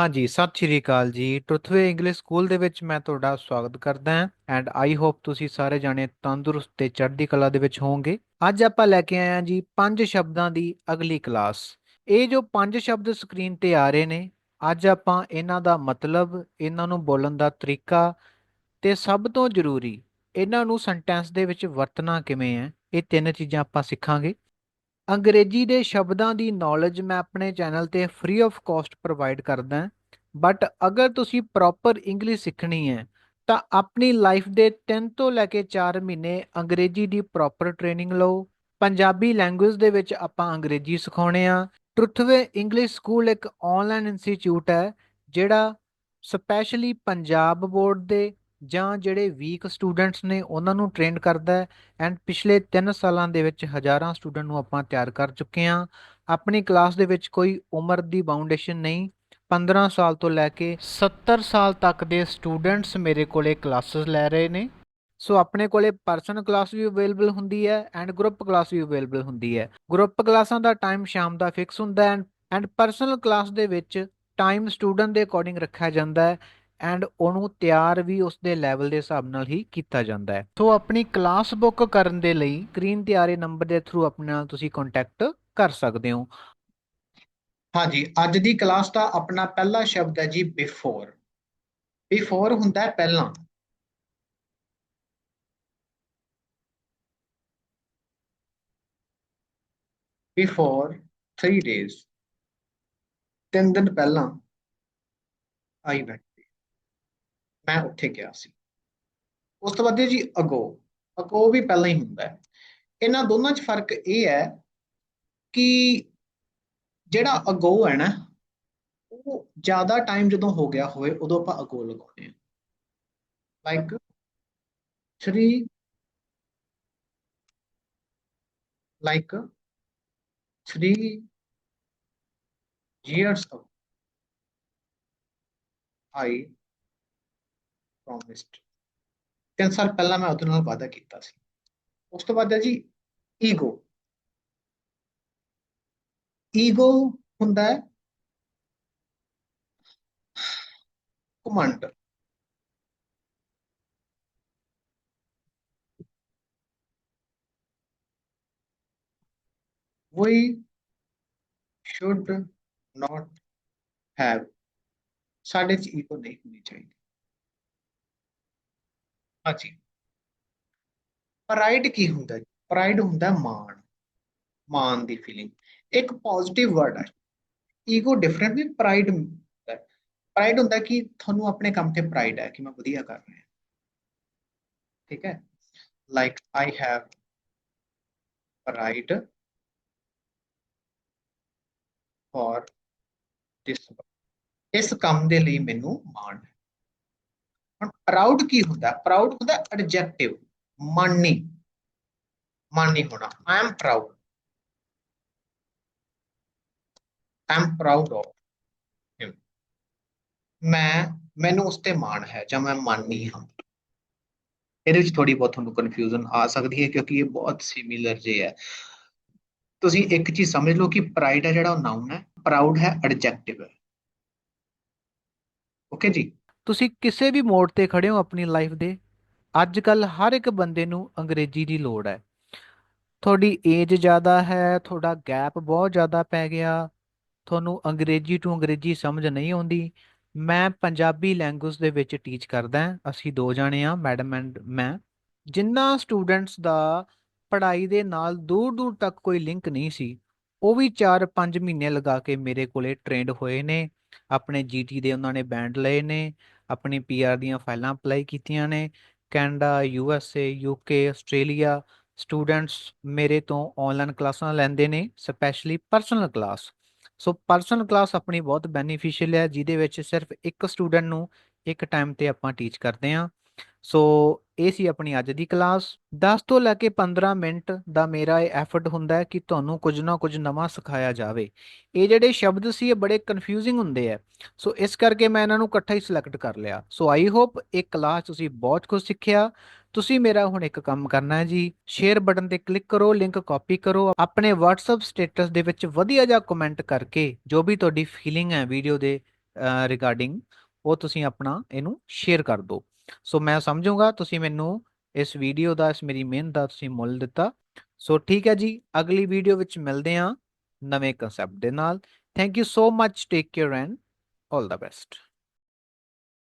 ਹਾਂਜੀ, ਸਤਿ ਸ਼੍ਰੀ ਅਕਾਲ ਜੀ। ਟਰੁਥਵੇ ਇੰਗਲਿਸ਼ ਸਕੂਲ ਦੇ ਵਿੱਚ ਮੈਂ ਤੁਹਾਡਾ ਸਵਾਗਤ ਕਰਦਾ ਹਾਂ ਐਂਡ ਆਈ ਹੋਪ ਤੁਸੀਂ ਸਾਰੇ ਜਾਣੇ ਤੰਦਰੁਸਤ ਤੇ ਚੜ੍ਹਦੀ ਕਲਾ ਦੇ ਵਿੱਚ ਹੋਵੋਗੇ। ਅੱਜ ਆਪਾਂ ਲੈ ਕੇ ਆਏ ਹਾਂ ਜੀ ਪੰਜ ਸ਼ਬਦਾਂ ਦੀ ਅਗਲੀ ਕਲਾਸ। ਇਹ ਜੋ ਪੰਜ ਸ਼ਬਦ ਸਕਰੀਨ ਤੇ ਆ ਰਹੇ ਨੇ, ਅੱਜ ਆਪਾਂ ਇਹਨਾਂ ਦਾ ਮਤਲਬ, ਇਹਨਾਂ ਨੂੰ ਬੋਲਣ ਦਾ ਤਰੀਕਾ ਤੇ ਸਭ ਤੋਂ ਜ਼ਰੂਰੀ, ਇਹਨਾਂ ਨੂੰ ਸੈਂਟੈਂਸ ਦੇ ਵਿੱਚ ਵਰਤਣਾ ਕਿਵੇਂ ਹੈ, ਇਹ ਤਿੰਨ ਚੀਜ਼ਾਂ ਆਪਾਂ ਸਿੱਖਾਂਗੇ। ਅੰਗਰੇਜ਼ੀ ਦੇ ਸ਼ਬਦਾਂ ਦੀ ਨੌਲੇਜ ਮੈਂ ਆਪਣੇ ਚੈਨਲ ਤੇ ਫ੍ਰੀ ਆਫ ਕਾਸਟ ਪ੍ਰੋਵਾਈਡ ਕਰਦਾ ਬਟ ਅਗਰ ਤੁਸੀਂ ਪ੍ਰੋਪਰ ਇੰਗਲਿਸ਼ ਸਿੱਖਣੀ ਹੈ, ਤਾਂ ਆਪਣੀ ਲਾਈਫ ਦੇ 3 ਤੋਂ ਲੈ ਕੇ 4 ਮਹੀਨੇ ਅੰਗਰੇਜ਼ੀ ਦੀ ਪ੍ਰੋਪਰ ਟ੍ਰੇਨਿੰਗ ਲਓ। ਪੰਜਾਬੀ ਲੈਂਗੁਏਜ ਦੇ ਵਿੱਚ ਆਪਾਂ ਅੰਗਰੇਜ਼ੀ ਸਿਖਾਉਣੇ ਆ ਟਰੁਥਵੇ ਇੰਗਲਿਸ਼ ਸਕੂਲ ਇੱਕ ਆਨਲਾਈਨ ਇੰਸਟੀਚਿਊਟ ਹੈ, ਜਿਹੜਾ ਸਪੈਸ਼ਲੀ ਪੰਜਾਬ ਬੋਰਡ ਦੇ ਜਾਂ ਜਿਹੜੇ ਵੀਕ ਸਟੂਡੈਂਟਸ ਨੇ ਉਹਨਾਂ ਨੂੰ ਟ੍ਰੇਨ ਕਰਦਾ ਹੈ ਐਂਡ ਪਿਛਲੇ 3 ਸਾਲਾਂ ਦੇ ਵਿੱਚ ਹਜ਼ਾਰਾਂ ਸਟੂਡੈਂਟ ਨੂੰ ਆਪਾਂ ਤਿਆਰ ਕਰ ਚੁੱਕੇ ਹਾਂ। ਆਪਣੀ ਕਲਾਸ ਦੇ ਵਿੱਚ ਕੋਈ ਉਮਰ ਦੀ ਬਾਉਂਡੇਸ਼ਨ ਨਹੀਂ। 15 ਸਾਲ ਤੋਂ ਲੈ ਕੇ 70 ਸਾਲ ਤੱਕ ਦੇ ਸਟੂਡੈਂਟਸ ਮੇਰੇ ਕੋਲੇ ਕਲਾਸਿਸ ਲੈ ਰਹੇ ਨੇ। ਸੋ ਆਪਣੇ ਕੋਲੇ ਪਰਸਨਲ ਕਲਾਸ ਵੀ ਅਵੇਲੇਬਲ ਹੁੰਦੀ ਹੈ ਐਂਡ ਗਰੁੱਪ ਕਲਾਸ ਵੀ ਅਵੇਲੇਬਲ ਹੁੰਦੀ ਹੈ। ਗਰੁੱਪ ਕਲਾਸਾਂ ਦਾ ਟਾਈਮ ਸ਼ਾਮ ਦਾ ਫਿਕਸ ਹੁੰਦਾ ਹੈ ਐਂਡ ਪਰਸਨਲ ਕਲਾਸ ਦੇ ਵਿੱਚ ਟਾਈਮ ਸਟੂਡੈਂਟ ਦੇ ਅਕੋਰਡਿੰਗ ਰੱਖਿਆ ਜਾਂਦਾ ਹੈ। ਐਂਡ ਉਹਨੂੰ ਤਿਆਰ ਵੀ ਉਸ ਦੇ ਲੈਵਲ ਦੇ ਹਿਸਾਬ ਨਾਲ ਹੀ ਕੀਤਾ ਜਾਂਦਾ ਹੈ। ਸੋ ਆਪਣੀ ਕਲਾਸ ਬੁੱਕ ਕਰਨ ਦੇ ਲਈ ਸਕਰੀਨ ਤੇ ਆ ਰਹੇ ਨੰਬਰ ਦੇ ਥਰੂ ਆਪਣੇ ਨਾਲ ਤੁਸੀਂ ਕੰਟੈਕਟ ਕਰ ਸਕਦੇ ਹੋ। ਹਾਂਜੀ, ਅੱਜ ਦੀ ਕਲਾਸ ਦਾ ਆਪਣਾ ਪਹਿਲਾ ਸ਼ਬਦ ਹੈ ਜੀ ਬਿਫੋਰ ਬਿਫੋਰ ਹੁੰਦਾ ਹੈ ਪਹਿਲਾਂ। ਬਿਫੋਰ 3 ਡੇਜ਼ ਤਿੰਨ ਦਿਨ ਪਹਿਲਾਂ। ਆਈ ਵੈਂਟ ਮੈਂ ਉੱਥੇ ਗਿਆ ਸੀ। ਉਸ ਤੋਂ ਬਾਅਦ ਜੀ ਅਗੋ ਅਗੋ ਵੀ ਪਹਿਲਾਂ ਹੀ ਹੁੰਦਾ ਹੈ। ਇਹਨਾਂ ਦੋਨਾਂ 'ਚ ਫ਼ਰਕ ਇਹ ਹੈ ਕਿ ਜਿਹੜਾ ਅਗੋ ਹੈ ਨਾ, ਉਹ ਜ਼ਿਆਦਾ ਟਾਈਮ ਜਦੋਂ ਹੋ ਗਿਆ ਹੋਵੇ, ਉਦੋਂ ਆਪਾਂ ਅਗੋ ਲਗਾਉਂਦੇ ਹਾਂ। Like 3 like 3 years ago, I promised. ਤਿੰਨ ਸਾਲ ਪਹਿਲਾਂ ਮੈਂ ਉਹਦੇ ਨਾਲ ਵਾਅਦਾ ਕੀਤਾ ਸੀ ਉਸ ਤੋਂ ਬਾਅਦ ਹੈ ਜੀ ਈਗੋ ਈਗੋ ਹੁੰਦਾ ਹੈ ਘਮੰਡ we should not have ਸਾਡੇ ਚ ਈਗੋ ਨਹੀਂ ਹੋਣੀ ਚਾਹੀਦੀ। ਹਾਂਜੀ ਪ੍ਰਾਈਡ ਕੀ ਹੁੰਦਾ ਹੈ ਪ੍ਰਾਈਡ ਹੁੰਦਾ ਮਾਣ ਮਾਣ ਦੀ ਫੀਲਿੰਗ ਇੱਕ ਪੋਜ਼ਿਟਿਵ ਵਰਡ ਹੈ ਈਗੋ ਡਿਫਰੈਂਟ ਵੀ ਪ੍ਰਾਈਡ ਪ੍ਰਾਈਡ ਹੁੰਦਾ ਕਿ ਤੁਹਾਨੂੰ ਆਪਣੇ ਕੰਮ ਤੇ ਪ੍ਰਾਈਡ ਹੈ ਕਿ ਮੈਂ ਵਧੀਆ ਕਰ ਰਿਹਾ। ਠੀਕ ਹੈ? Like I have pride for ਇਸ ਕੰਮ ਦੇ ਲਈ ਮੈਨੂੰ ਮਾਣ ਹੈ। ਹੁਣ ਪ੍ਰਾਊਡ ਕੀ ਹੁੰਦਾ? ਪ੍ਰਾਊਡ ਹੁੰਦਾ ਐਡਜੈਕਟਿਵ ਮਾਨੀ ਮਾਨੀ ਹੋਣਾ। I am proud I am proud of him ਮੈਂ, ਮੈਨੂੰ ਉਸ ਤੇ ਮਾਣ ਹੈ, ਜਾਂ ਮੈਂ ਮਾਨੀ ਹਾਂ। ਇਹਦੇ ਵਿੱਚ ਥੋੜੀ ਬਹੁਤ ਤੁਹਾਨੂੰ ਕਨਫਿਊਜ਼ਨ ਆ ਸਕਦੀ ਹੈ, ਕਿਉਂਕਿ ਇਹ ਬਹੁਤ ਸਿਮਿਲਰ ਜੇ ਹੈ। ਤੁਸੀਂ ਇੱਕ ਚੀਜ਼ ਸਮਝ ਲਓ ਕਿ ਪ੍ਰਾਈਡ ਹੈ ਜਿਹੜਾ ਉਹ ਨਾਉਨ ਹੈ ਪ੍ਰਾਊਡ ਹੈ ਐਡਜੈਕਟਿਵ ਹੈ। ਓਕੇ ਜੀ? ਤੁਸੀਂ ਕਿਸੇ ਵੀ ਮੋੜ ਤੇ ਖੜੇ ਹੋ ਆਪਣੀ ਲਾਈਫ ਦੇ ਅੱਜ ਕੱਲ ਹਰ ਇੱਕ ਬੰਦੇ ਨੂੰ ਅੰਗਰੇਜ਼ੀ ਦੀ ਲੋੜ ਹੈ। ਤੁਹਾਡੀ ਏਜ ਜ਼ਿਆਦਾ ਹੈ, ਤੁਹਾਡਾ ਗੈਪ ਬਹੁਤ ਜ਼ਿਆਦਾ ਪੈ ਗਿਆ, ਤੁਹਾਨੂੰ ਅੰਗਰੇਜ਼ੀ ਟੂ ਅੰਗਰੇਜ਼ੀ ਸਮਝ ਨਹੀਂ ਆਉਂਦੀ। ਮੈਂ ਪੰਜਾਬੀ ਲੈਂਗੁਏਜ ਦੇ ਵਿੱਚ ਟੀਚ ਕਰਦਾ ਅਸੀਂ ਦੋ ਜਾਣੇ ਆ ਮੈਡਮ ਐਂਡ ਮੈਂ। ਜਿੰਨਾ ਸਟੂਡੈਂਟਸ ਦਾ ਪੜ੍ਹਾਈ ਦੇ ਨਾਲ ਦੂਰ ਦੂਰ ਤੱਕ ਕੋਈ ਲਿੰਕ ਨਹੀਂ ਸੀ, ਉਹ ਵੀ 4-5 ਮਹੀਨੇ ਲਗਾ ਕੇ ਮੇਰੇ ਕੋਲੇ ਟ੍ਰੇਨਡ ਹੋਏ ਨੇ। ਆਪਣੇ ਜੀਟੀ ਦੇ ਉਹਨਾਂ ਨੇ ਬੈਂਡ ਲਏ ਨੇ, ਆਪਣੀ ਪੀਆਰ ਦੀਆਂ ਫਾਈਲਾਂ ਅਪਲਾਈ ਕੀਤੀਆਂ ਨੇ Canada USA UK Australia students ਮੇਰੇ ਤੋਂ ਆਨਲਾਈਨ ਕਲਾਸਾਂ ਲੈਂਦੇ ਨੇ specially personal class so personal class ਆਪਣੀ ਬਹੁਤ ਬੈਨੀਫੀਸ਼ੀਅਲ ਹੈ, ਜਿਹਦੇ ਵਿੱਚ ਸਿਰਫ ਇੱਕ ਸਟੂਡੈਂਟ ਨੂੰ ਇੱਕ ਟਾਈਮ ਤੇ ਆਪਾਂ ਟੀਚ ਕਰਦੇ ਹਾਂ। ਸੋ ਇਹ ਸੀ ਆਪਣੀ ਅੱਜ ਦੀ ਕਲਾਸ। 10 ਤੋਂ ਲੈ ਕੇ 15 ਮਿੰਟ ਦਾ ਮੇਰਾ ਇਹ ਐਫਰਟ ਹੁੰਦਾ ਹੈ ਕਿ ਤੁਹਾਨੂੰ ਕੁਝ ਨਾ ਕੁਝ ਨਵਾਂ ਸਿਖਾਇਆ ਜਾਵੇ। ਇਹ ਜਿਹੜੇ ਸ਼ਬਦ ਸੀ, ਇਹ ਬੜੇ ਕਨਫਿਊਜ਼ਿੰਗ ਹੁੰਦੇ ਆ। ਸੋ ਇਸ ਕਰਕੇ ਮੈਂ ਇਹਨਾਂ ਨੂੰ ਇਕੱਠਾ ਹੀ ਸਿਲੈਕਟ ਕਰ ਲਿਆ। ਸੋ ਆਈ ਹੋਪ ਇਹ ਕਲਾਸ ਤੁਸੀਂ ਬਹੁਤ ਕੁਝ ਸਿੱਖਿਆ। ਤੁਸੀਂ ਮੇਰਾ ਹੁਣ ਇੱਕ ਕੰਮ ਕਰਨਾ ਹੈ ਜੀ। ਸ਼ੇਅਰ ਬਟਨ ਤੇ ਕਲਿੱਕ ਕਰੋ ਲਿੰਕ ਕਾਪੀ ਕਰੋ। ਆਪਣੇ WhatsApp ਸਟੇਟਸ ਦੇ ਵਿੱਚ ਵਧੀਆ ਜਿਹਾ ਕਮੈਂਟ ਕਰਕੇ ਜੋ ਵੀ ਤੁਹਾਡੀ ਫੀਲਿੰਗ ਹੈ ਵੀਡੀਓ ਦੇ ਰਿਗਾਰਡਿੰਗ ਉਹ ਤੁਸੀਂ ਆਪਣਾ ਇਹਨੂੰ ਸ਼ੇਅਰ ਕਰ ਦਿਓ। ਸੋ ਮੈਂ ਸਮਝੂਗਾ, ਤੁਸੀਂ ਮੈਨੂੰ ਇਸ ਵੀਡੀਓ ਦਾ, ਇਸ ਮੇਰੀ ਮਿਹਨਤ ਦਾ ਤੁਸੀਂ ਮੁੱਲ ਦਿੱਤਾ। ਸੋ ਠੀਕ ਹੈ ਜੀ, ਅਗਲੀ ਵੀਡੀਓ ਵਿੱਚ ਮਿਲਦੇ ਹਾਂ ਨਵੇਂ ਕਨਸੈਪਟ ਦੇ ਨਾਲ। Thank you so much take care and all the best